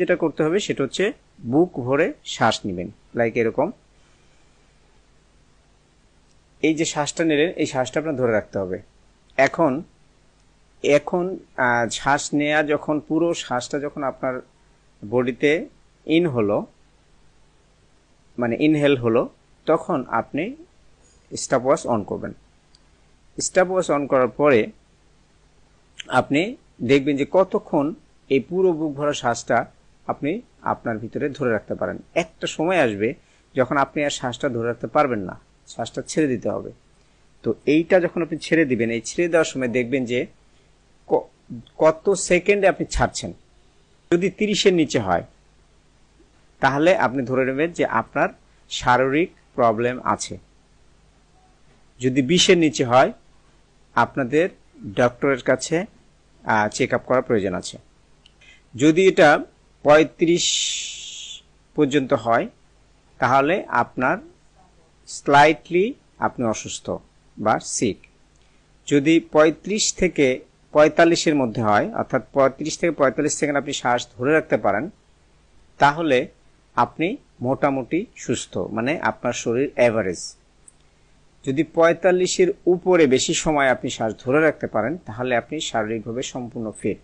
যেটা করতে হবে সেটা হচ্ছে বুক ভরে শ্বাস নেবেন লাইক এরকম। এই যে শ্বাসটা নিলেন, এই শ্বাসটা আপনার ধরে রাখতে হবে। এখন এখন শ্বাস নেওয়া যখন, পুরো শ্বাসটা যখন আপনার বডিতে ইন হলো মানে ইনহেল হলো, তখন আপনি স্টাপ ওয়াশ অন করবেন। স্টাপ ওয়াশ অন করার পরে আপনি দেখবেন যে কতক্ষণ এই পুরো বুক ভরা শ্বাসটা আপনি আপনার ভিতরে ধরে রাখতে পারেন। একটা সময় আসবে যখন আপনি আর শ্বাসটা ধরে রাখতে পারবেন না। শ্বাসটা ছেড়ে দিতে হবে। তো এইটা যখন আপনি ছেড়ে দিবেন, এই ছেড়ে দেওয়ার সময় দেখবেন যে কত সেকেন্ডে আপনি ছাড়ছেন। যদি তিরিশের নিচে হয়, তাহলে আপনি ধরে নেবেন যে আপনার শারীরিক প্রবলেম আছে। যদি বিশের নিচে হয়, আপনাদের ডক্টরের কাছে চেক আপ করার প্রয়োজন আছে। যদি এটা পঁয়ত্রিশ পর্যন্ত হয়, তাহলে আপনার স্লাইটলি আপনি অসুস্থ বা সিক যদি পঁয়ত্রিশ থেকে পঁয়তাল্লিশের মধ্যে হয়, অর্থাৎ পঁয়ত্রিশ থেকে পঁয়তাল্লিশ সেকেন্ড আপনি শ্বাস ধরে রাখতে পারেন, তাহলে আপনি মোটামুটি সুস্থ মানে আপনার শরীর অ্যাভারেজ যদি পঁয়তাল্লিশের উপরে বেশি সময় আপনি শ্বাস ধরে রাখতে পারেন, তাহলে আপনি শারীরিকভাবে সম্পূর্ণ ফিট